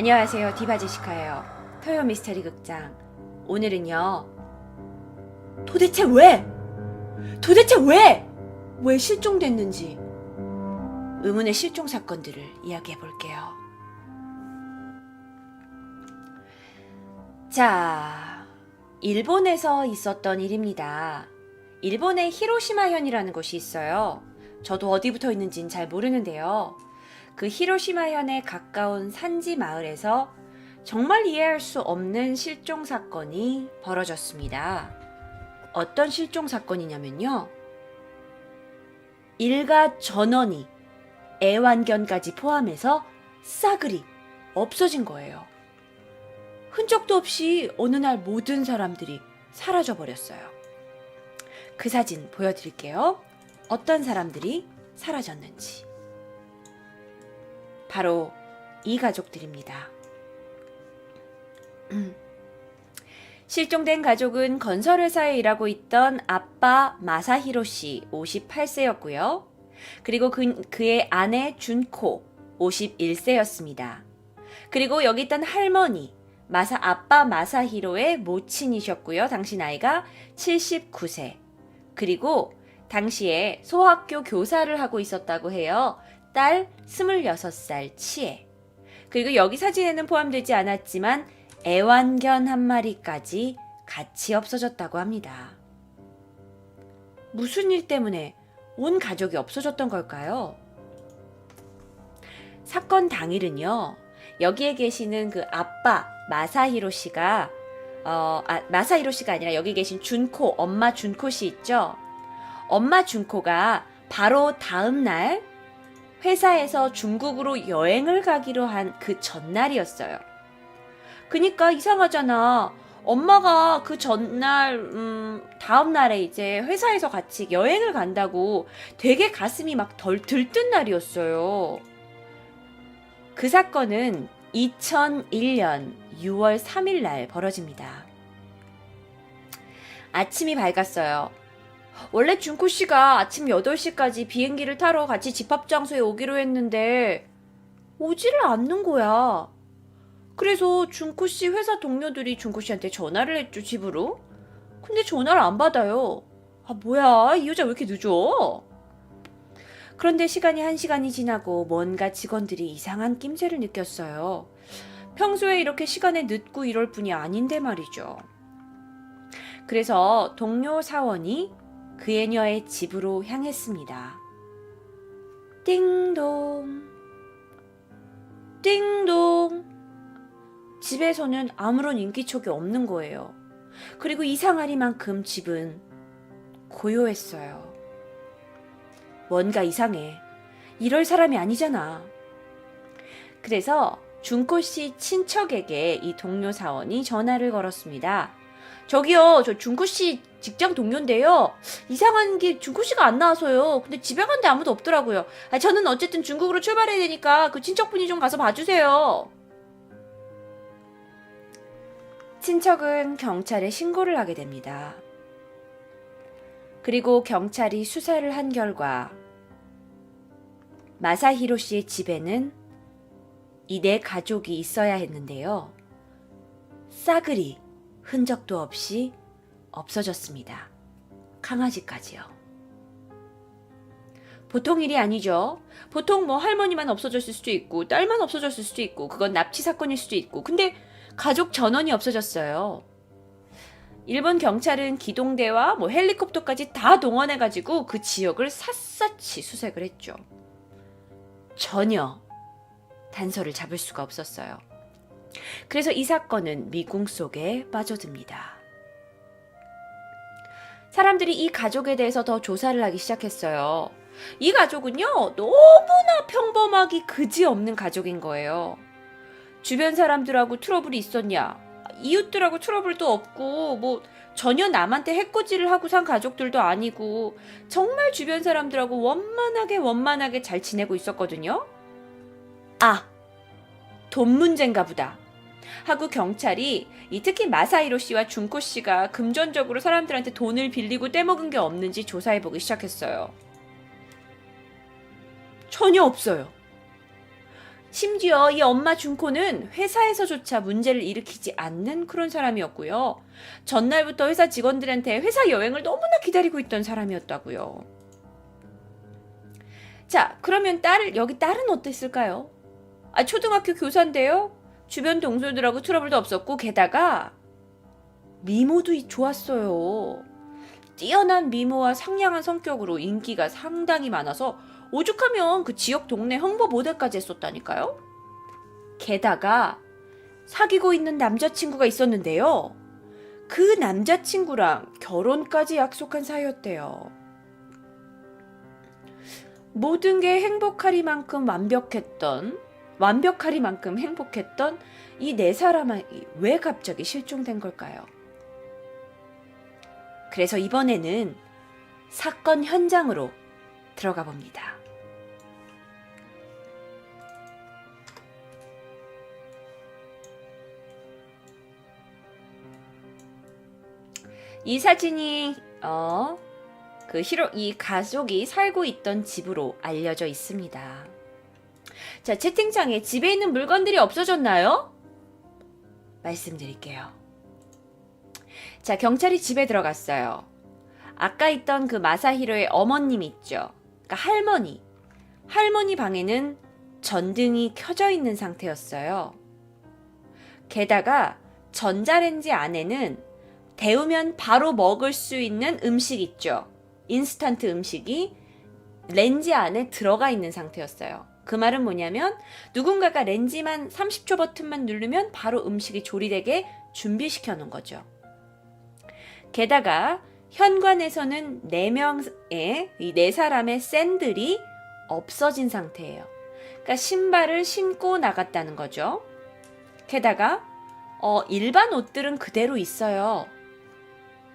안녕하세요. 디바제시카예요. 토요 미스터리 극장. 오늘은요. 도대체 왜? 도대체 왜? 왜 실종됐는지 의문의 실종 사건들을 이야기해 볼게요. 자, 일본에서 있었던 일입니다. 일본의 히로시마현이라는 곳이 있어요. 저도 어디 붙어 있는진 잘 모르는데요. 그 히로시마현에 가까운 산지 마을에서 정말 이해할 수 없는 실종 사건이 벌어졌습니다. 어떤 실종 사건이냐면요. 일가 전원이 애완견까지 포함해서 싸그리 없어진 거예요. 흔적도 없이 어느 날 모든 사람들이 사라져 버렸어요. 그 사진 보여드릴게요. 어떤 사람들이 사라졌는지. 바로 이 가족들입니다. 음. 실종된 가족은 건설회사에 일하고 있던 아빠 마사히로 씨 58세였고요. 그리고 그, 그의 아내 준코 51세였습니다. 그리고 여기 있던 할머니 마사 아빠 마사히로의 모친이셨고요. 당시 나이가 79세. 그리고 당시에 소학교 교사를 하고 있었다고 해요. 딸 26살 치에. 그리고 여기 사진에는 포함되지 않았지만 애완견 한 마리까지 같이 없어졌다고 합니다. 무슨 일 때문에 온 가족이 없어졌던 걸까요? 사건 당일은요, 여기에 계시는 그 아빠 마사히로 씨가, 어, 아, 마사히로 씨가 아니라 여기 계신 준코, 엄마 준코 씨 있죠? 엄마 준코가 바로 다음 날 회사에서 중국으로 여행을 가기로 한 그 전날이었어요. 그니까 이상하잖아. 엄마가 그 전날, 음, 다음 날에 이제 회사에서 같이 여행을 간다고 되게 가슴이 막 덜 들뜬 날이었어요. 그 사건은 2001년 6월 3일 날 벌어집니다. 아침이 밝았어요. 원래 준코 씨가 아침 8시까지 비행기를 타러 같이 집합 장소에 오기로 했는데 오지를 않는 거야. 그래서 준코 씨 회사 동료들이 준코 씨한테 전화를 했죠, 집으로. 근데 전화를 안 받아요. 아, 뭐야. 이 여자 왜 이렇게 늦어? 그런데 시간이 한 시간이 지나고 뭔가 직원들이 이상한 낌새를 느꼈어요. 평소에 이렇게 시간에 늦고 이럴 뿐이 아닌데 말이죠. 그래서 동료 사원이 그 애녀의 집으로 향했습니다. 띵동. 띵동. 집에서는 아무런 인기척이 없는 거예요. 그리고 이상하리만큼 집은 고요했어요. 뭔가 이상해. 이럴 사람이 아니잖아. 그래서 준코 씨 친척에게 이 동료 사원이 전화를 걸었습니다. 저기요, 저 준코 씨 직장 동료인데요. 이상한 게 씨가 안 나와서요. 근데 집에 간데 아무도 없더라고요. 아, 저는 어쨌든 중국으로 출발해야 되니까 그 친척분이 좀 가서 봐주세요. 친척은 경찰에 신고를 하게 됩니다. 그리고 경찰이 수사를 한 결과 마사히로 씨의 집에는 이 네 가족이 있어야 했는데요. 싸그리 흔적도 없이 없어졌습니다. 강아지까지요. 보통 일이 아니죠. 보통 뭐 할머니만 없어졌을 수도 있고 딸만 없어졌을 수도 있고 그건 납치 사건일 수도 있고 근데 가족 전원이 없어졌어요. 일본 경찰은 기동대와 뭐 헬리콥터까지 다 동원해가지고 그 지역을 샅샅이 수색을 했죠. 전혀 단서를 잡을 수가 없었어요. 그래서 이 사건은 미궁 속에 빠져듭니다. 사람들이 이 가족에 대해서 더 조사를 하기 시작했어요. 이 가족은요, 너무나 평범하기 그지 없는 가족인 거예요. 주변 사람들하고 트러블이 있었냐? 이웃들하고 트러블도 없고, 뭐, 전혀 남한테 해코지를 하고 산 가족들도 아니고, 정말 주변 사람들하고 원만하게 원만하게 잘 지내고 있었거든요? 아! 돈 문제인가 보다. 하고 경찰이 이 특히 마사이로 씨와 준코 씨가 금전적으로 사람들한테 돈을 빌리고 떼먹은 게 없는지 조사해보기 시작했어요. 전혀 없어요. 심지어 이 엄마 준코는 회사에서조차 문제를 일으키지 않는 그런 사람이었고요. 전날부터 회사 직원들한테 회사 여행을 너무나 기다리고 있던 사람이었다고요. 자, 그러면 딸, 여기 딸은 어땠을까요? 아, 초등학교 교사인데요? 주변 동료들하고 트러블도 없었고, 게다가 미모도 이- 좋았어요. 뛰어난 미모와 상냥한 성격으로 인기가 상당히 많아서 오죽하면 그 지역 동네 홍보 모델까지 했었다니까요. 게다가 사귀고 있는 남자친구가 있었는데요. 그 남자친구랑 결혼까지 약속한 사이였대요. 모든 게 행복하리만큼 완벽했던, 완벽하리만큼 행복했던 이 네 사람이 왜 갑자기 실종된 걸까요? 그래서 이번에는 사건 현장으로 들어가 봅니다. 이 사진이 어, 그 히로 이 가족이 살고 있던 집으로 알려져 있습니다. 자, 채팅창에 집에 있는 물건들이 없어졌나요? 말씀드릴게요. 자, 경찰이 집에 들어갔어요. 아까 있던 그 마사히로의 어머님 있죠. 그러니까 할머니. 할머니 방에는 전등이 켜져 있는 상태였어요. 게다가 전자레인지 안에는 데우면 바로 먹을 수 있는 음식 있죠. 인스턴트 음식이 렌즈 안에 들어가 있는 상태였어요. 그 말은 뭐냐면 누군가가 렌즈만 30초 버튼만 누르면 바로 음식이 조리되게 준비시켜 놓은 거죠. 게다가 현관에서는 4명의 이네 사람의 샌들이 없어진 상태예요. 그러니까 신발을 신고 나갔다는 거죠. 게다가 어, 일반 옷들은 그대로 있어요.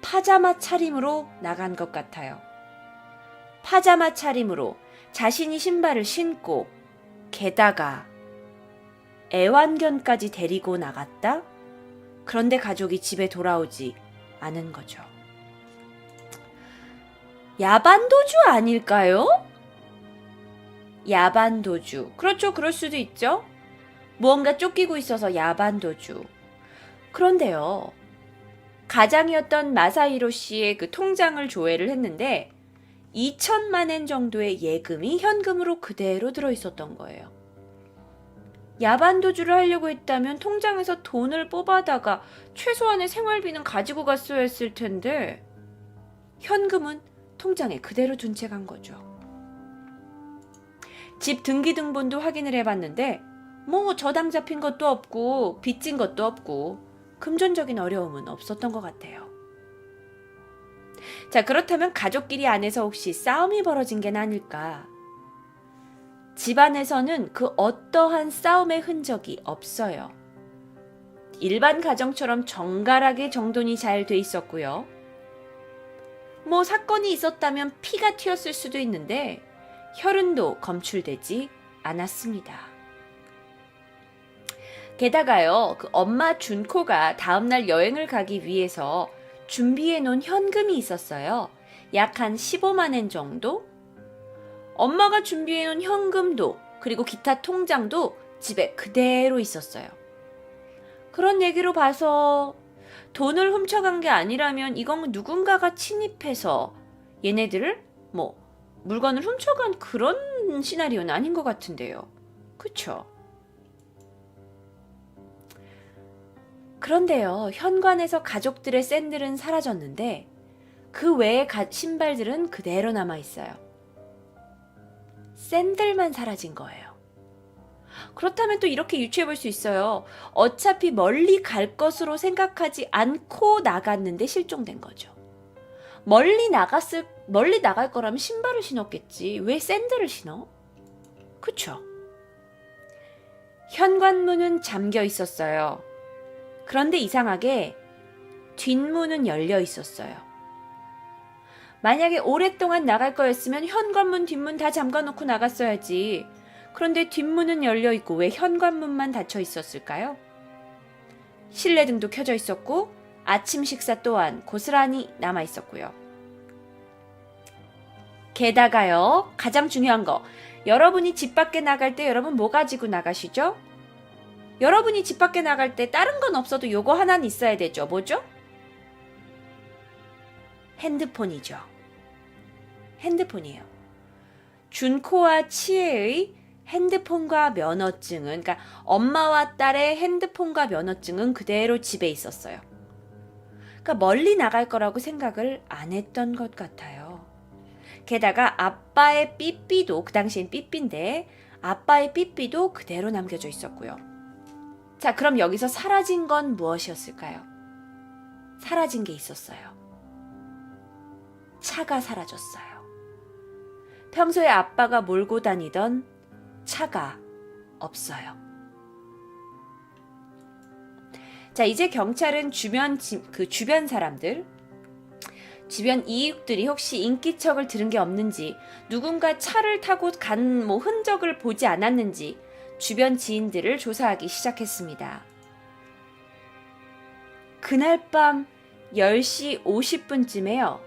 파자마 차림으로 나간 것 같아요. 파자마 차림으로 자신이 신발을 신고 게다가 애완견까지 데리고 나갔다? 그런데 가족이 집에 돌아오지 않은 거죠. 야반도주 아닐까요? 야반도주. 그렇죠. 그럴 수도 있죠. 무언가 쫓기고 있어서 야반도주. 그런데요. 가장이었던 마사히로 씨의 그 통장을 조회를 했는데 2천만 엔 정도의 예금이 현금으로 그대로 들어 있었던 거예요. 야반도주를 하려고 했다면 통장에서 돈을 뽑아다가 최소한의 생활비는 가지고 갔어야 했을 텐데 현금은 통장에 그대로 둔 채 간 거죠. 집 등기등본도 확인을 해봤는데 뭐 저당 잡힌 것도 없고 빚진 것도 없고 금전적인 어려움은 없었던 것 같아요. 자, 그렇다면 가족끼리 안에서 혹시 싸움이 벌어진 게 아닐까? 집안에서는 그 어떠한 싸움의 흔적이 없어요. 일반 가정처럼 정갈하게 정돈이 잘 돼 있었고요. 뭐 사건이 있었다면 피가 튀었을 수도 있는데 혈흔도 검출되지 않았습니다. 게다가요, 그 엄마 준코가 다음날 여행을 가기 위해서 준비해 놓은 현금이 있었어요. 약 한 15만엔 정도? 엄마가 준비해 놓은 현금도, 그리고 기타 통장도 집에 그대로 있었어요. 그런 얘기로 봐서 돈을 훔쳐간 게 아니라면 이건 누군가가 침입해서 얘네들을 뭐 물건을 훔쳐간 그런 시나리오는 아닌 것 같은데요. 그쵸? 그런데요, 현관에서 가족들의 샌들은 사라졌는데 그 외의 가- 신발들은 그대로 남아 있어요. 샌들만 사라진 거예요. 그렇다면 또 이렇게 유추해 볼 수 있어요. 어차피 멀리 갈 것으로 생각하지 않고 나갔는데 실종된 거죠. 멀리 나갔을 멀리 나갈 거라면 신발을 신었겠지. 왜 샌들을 신어? 그쵸? 현관문은 잠겨 있었어요. 그런데 이상하게 뒷문은 열려 있었어요. 만약에 오랫동안 나갈 거였으면 현관문, 뒷문 다 잠가 놓고 나갔어야지. 그런데 뒷문은 열려 있고 왜 현관문만 닫혀 있었을까요? 실내 등도 켜져 있었고 아침 식사 또한 고스란히 남아 있었고요. 게다가요, 가장 중요한 거. 여러분이 집 밖에 나갈 때 여러분 뭐 가지고 나가시죠? 여러분이 집 밖에 나갈 때 다른 건 없어도 요거 하나는 있어야 되죠. 뭐죠? 핸드폰이죠. 핸드폰이에요. 준코와 치에의 핸드폰과 면허증은, 그러니까 엄마와 딸의 핸드폰과 면허증은 그대로 집에 있었어요. 그러니까 멀리 나갈 거라고 생각을 안 했던 것 같아요. 게다가 아빠의 삐삐도, 그 당시엔 삐삐인데, 아빠의 삐삐도 그대로 남겨져 있었고요. 자, 그럼 여기서 사라진 건 무엇이었을까요? 사라진 게 있었어요. 차가 사라졌어요. 평소에 아빠가 몰고 다니던 차가 없어요. 자, 이제 경찰은 주변 지- 그 주변 사람들 주변 이웃들이 혹시 인기척을 들은 게 없는지 누군가 차를 타고 간 뭐 흔적을 보지 않았는지 주변 지인들을 조사하기 시작했습니다. 그날 밤 10시 50분쯤에요.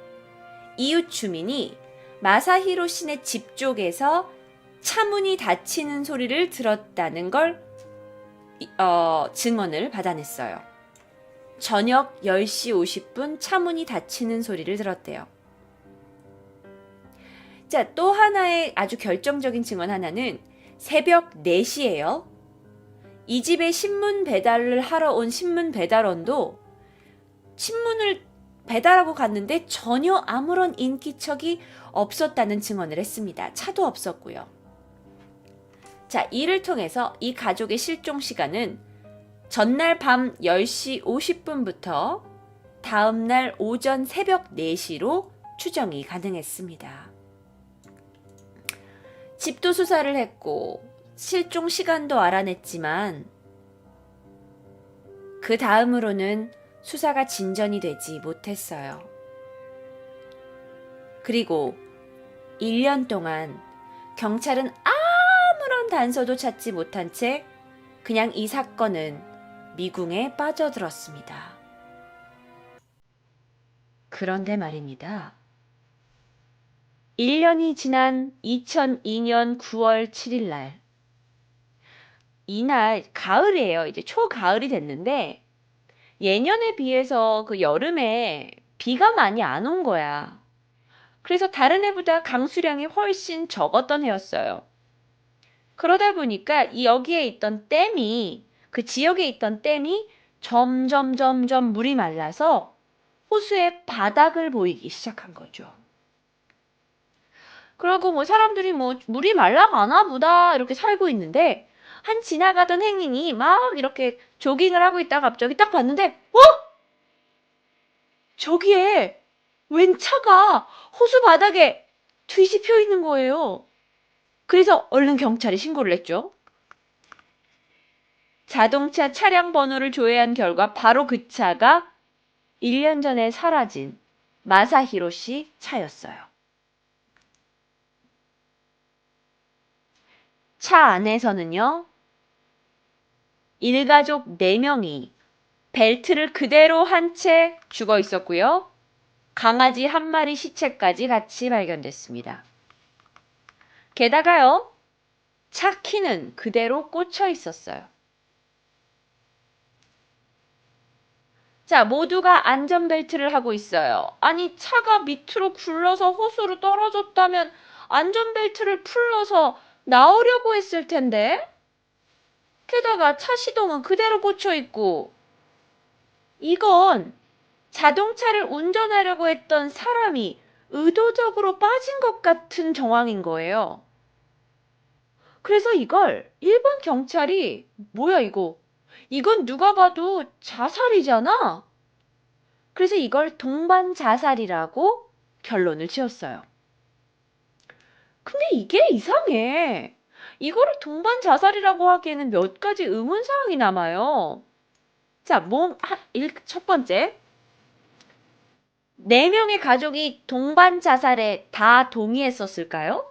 이웃 주민이 마사히로 씨네 집 쪽에서 차문이 닫히는 소리를 들었다는 걸 이- 어, 증언을 받아냈어요. 저녁 10시 50분 차문이 닫히는 소리를 들었대요. 자, 또 하나의 아주 결정적인 증언 하나는 새벽 4시예요. 이 집에 신문 배달을 하러 온 신문 배달원도 신문을 배달하고 갔는데 전혀 아무런 인기척이 없었다는 증언을 했습니다. 차도 없었고요. 자, 이를 통해서 이 가족의 실종 시간은 전날 밤 10시 50분부터 다음날 오전 새벽 4시로 추정이 가능했습니다. 집도 수사를 했고 실종 시간도 알아냈지만 그 다음으로는 수사가 진전이 되지 못했어요. 그리고 1년 동안 경찰은 아무런 단서도 찾지 못한 채 그냥 이 사건은 미궁에 빠져들었습니다. 그런데 말입니다. 1년이 지난 2002년 9월 7일 날, 이날 가을이에요. 이제 초가을이 됐는데, 예년에 비해서 그 여름에 비가 많이 안 온 거야. 그래서 다른 해보다 강수량이 훨씬 적었던 해였어요. 그러다 보니까 이 여기에 있던 댐이 그 지역에 있던 댐이 점점 점점 물이 말라서 호수의 바닥을 보이기 시작한 거죠. 그러고 뭐 사람들이 뭐 물이 말라가나 보다 이렇게 살고 있는데 한 지나가던 행인이 막 이렇게 조깅을 하고 있다가 갑자기 딱 봤는데 어? 저기에 웬 차가 호수 바닥에 뒤집혀 있는 거예요. 그래서 얼른 경찰에 신고를 했죠. 자동차 차량 번호를 조회한 결과 바로 그 차가 1년 전에 사라진 마사히로 씨 차였어요. 차 안에서는요, 일가족 4명이 벨트를 그대로 한 채 죽어 있었고요. 강아지 한 마리 시체까지 같이 발견됐습니다. 게다가요, 차 키는 그대로 꽂혀 있었어요. 자, 모두가 안전벨트를 하고 있어요. 아니, 차가 밑으로 굴러서 호수로 떨어졌다면 안전벨트를 풀러서 나오려고 했을 텐데. 게다가 차 시동은 그대로 꽂혀 있고, 이건 자동차를 운전하려고 했던 사람이 의도적으로 빠진 것 같은 정황인 거예요. 그래서 이걸 일본 경찰이 뭐야 이거? 이건 누가 봐도 자살이잖아. 그래서 이걸 동반 자살이라고 결론을 지었어요. 근데 이게 이상해. 이거를 동반 자살이라고 하기에는 몇 가지 의문 사항이 남아요. 자, 일- 첫 번째. 네 명의 가족이 동반 자살에 다 동의했었을까요?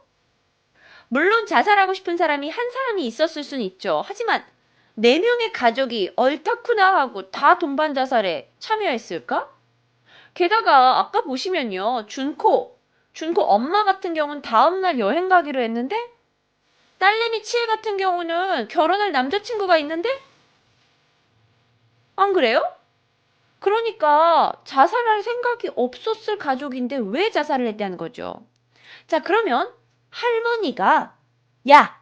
물론 자살하고 싶은 사람이 한 사람이 있었을 수는 있죠. 하지만 네 명의 가족이 얼타쿠나 하고 다 동반 자살에 참여했을까? 게다가 아까 보시면요. 준코, 준코 엄마 같은 경우는 다음날 여행 가기로 했는데 딸내미 치혜 같은 경우는 결혼할 남자친구가 있는데? 안 그래요? 그러니까 자살할 생각이 없었을 가족인데 왜 자살을 했다는 거죠. 자, 그러면 할머니가 야,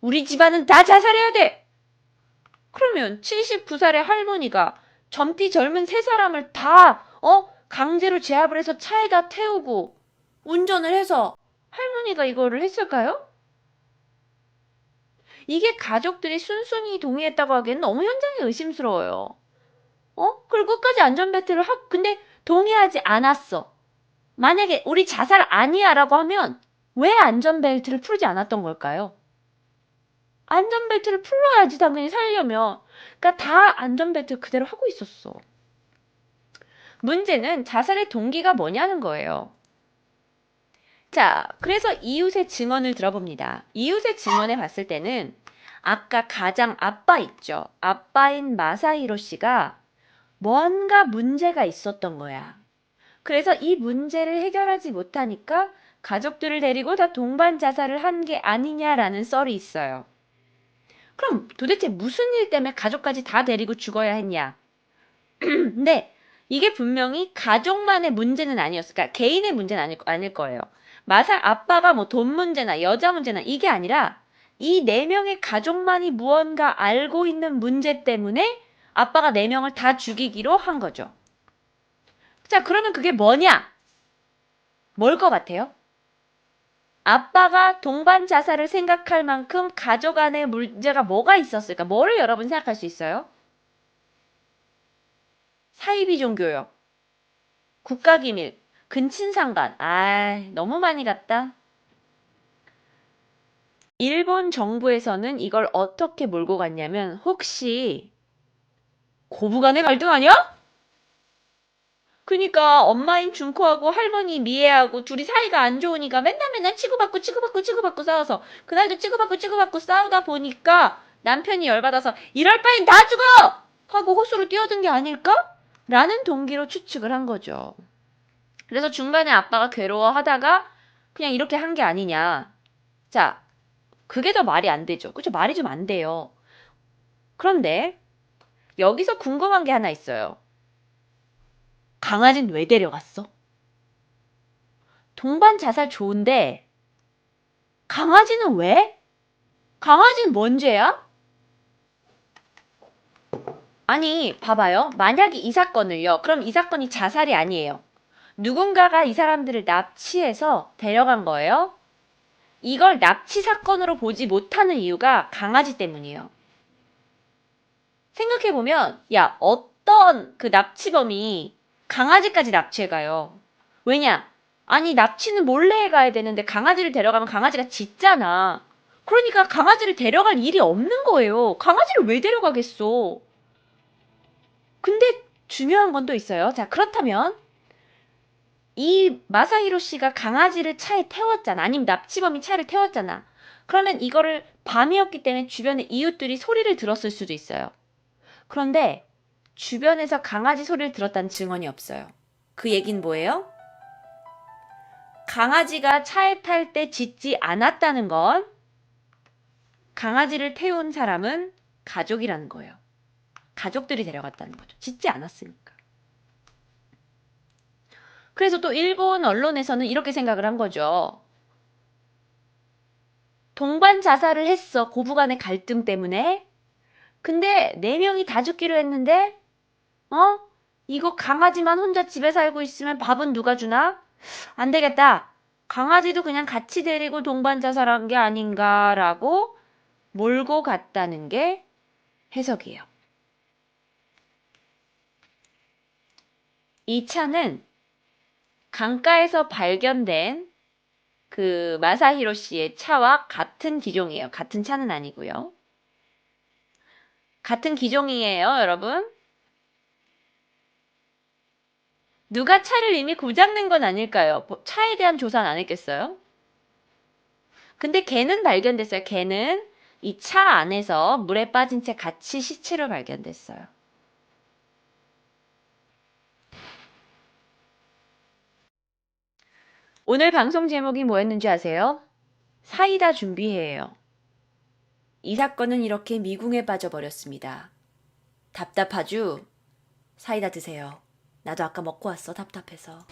우리 집안은 다 자살해야 돼. 그러면 79살의 할머니가 젊디 젊은 세 사람을 다 어? 강제로 제압을 해서 차에다 태우고 운전을 해서 할머니가 이거를 했을까요? 이게 가족들이 순순히 동의했다고 하기엔 너무 현장이 의심스러워요. 어? 그리고 끝까지 안전벨트를 하, 근데 동의하지 않았어. 만약에 우리 자살 아니야 라고 하면 왜 안전벨트를 풀지 않았던 걸까요? 안전벨트를 풀어야지 당연히 살려면. 그러니까 다 안전벨트 그대로 하고 있었어. 문제는 자살의 동기가 뭐냐는 거예요. 자, 그래서 이웃의 증언을 들어봅니다. 이웃의 증언에 봤을 때는 아까 가장 아빠 있죠. 아빠인 마사히로 씨가 뭔가 문제가 있었던 거야. 그래서 이 문제를 해결하지 못하니까 가족들을 데리고 다 동반 자살을 한 게 아니냐라는 썰이 있어요. 그럼 도대체 무슨 일 때문에 가족까지 다 데리고 죽어야 했냐? 근데 이게 분명히 가족만의 문제는 아니었어. 그러니까 개인의 문제는 아닐, 아닐 거예요. 마살 아빠가 뭐 돈 문제나 여자 문제나 이게 아니라 이 네 명의 가족만이 무언가 알고 있는 문제 때문에 아빠가 네 명을 다 죽이기로 한 거죠. 자, 그러면 그게 뭐냐? 뭘 것 같아요? 아빠가 동반 자살을 생각할 만큼 가족 안에 문제가 뭐가 있었을까? 뭐를 여러분 생각할 수 있어요? 사이비 종교요. 국가기밀. 근친상간. 아, 너무 많이 갔다. 일본 정부에서는 이걸 어떻게 몰고 갔냐면 혹시 고부간의 갈등 아니야? 그니까 엄마인 준코하고 할머니 미애하고 둘이 사이가 안 좋으니까 맨날 맨날 치고받고 치고받고 치고받고 싸워서 그날도 치고받고 치고받고 싸우다 보니까 남편이 열받아서 이럴 바엔 다 죽어! 하고 호수로 뛰어든 게 아닐까? 라는 동기로 추측을 한 거죠. 그래서 중간에 아빠가 괴로워하다가 그냥 이렇게 한 게 아니냐. 자, 그게 더 말이 안 되죠. 그죠? 말이 좀 안 돼요. 그런데 여기서 궁금한 게 하나 있어요. 강아지는 왜 데려갔어? 동반 자살 좋은데 강아지는 왜? 강아지는 뭔 죄야? 아니, 봐봐요. 만약에 이 사건을요. 그럼 이 사건이 자살이 아니에요. 누군가가 이 사람들을 납치해서 데려간 거예요. 이걸 납치 사건으로 보지 못하는 이유가 강아지 때문이에요. 생각해보면, 야, 어떤 그 납치범이 강아지까지 납치해가요. 왜냐? 아니, 납치는 몰래 해가야 되는데 강아지를 데려가면 강아지가 짖잖아. 그러니까 강아지를 데려갈 일이 없는 거예요. 강아지를 왜 데려가겠어? 근데 중요한 건 또 있어요. 자, 그렇다면 이 마사히로 씨가 강아지를 차에 태웠잖아. 아니면 납치범이 차를 태웠잖아. 그러면 이거를 밤이었기 때문에 주변에 이웃들이 소리를 들었을 수도 있어요. 그런데 주변에서 강아지 소리를 들었다는 증언이 없어요. 그 얘긴 뭐예요? 강아지가 차에 탈 때 짖지 않았다는 건 강아지를 태운 사람은 가족이라는 거예요. 가족들이 데려갔다는 거죠. 짖지 않았으니까. 그래서 또 일본 언론에서는 이렇게 생각을 한 거죠. 동반 자살을 했어. 고부 간의 갈등 때문에. 근데 네 명이 다 죽기로 했는데 어? 이거 강아지만 혼자 집에 살고 있으면 밥은 누가 주나? 안 되겠다. 강아지도 그냥 같이 데리고 동반 자살한 게 아닌가라고 몰고 갔다는 게 해석이에요. 이 차는 강가에서 발견된 그 마사히로 씨의 차와 같은 기종이에요. 같은 차는 아니고요. 같은 기종이에요, 여러분. 누가 차를 이미 고장낸 건 아닐까요? 뭐 차에 대한 조사는 안 했겠어요? 근데 개는 발견됐어요. 개는 이 차 안에서 물에 빠진 채 같이 시체로 발견됐어요. 오늘 방송 제목이 뭐였는지 아세요? 사이다 준비해요. 이 사건은 이렇게 미궁에 빠져버렸습니다. 답답하죠? 사이다 드세요. 나도 아까 먹고 왔어, 답답해서.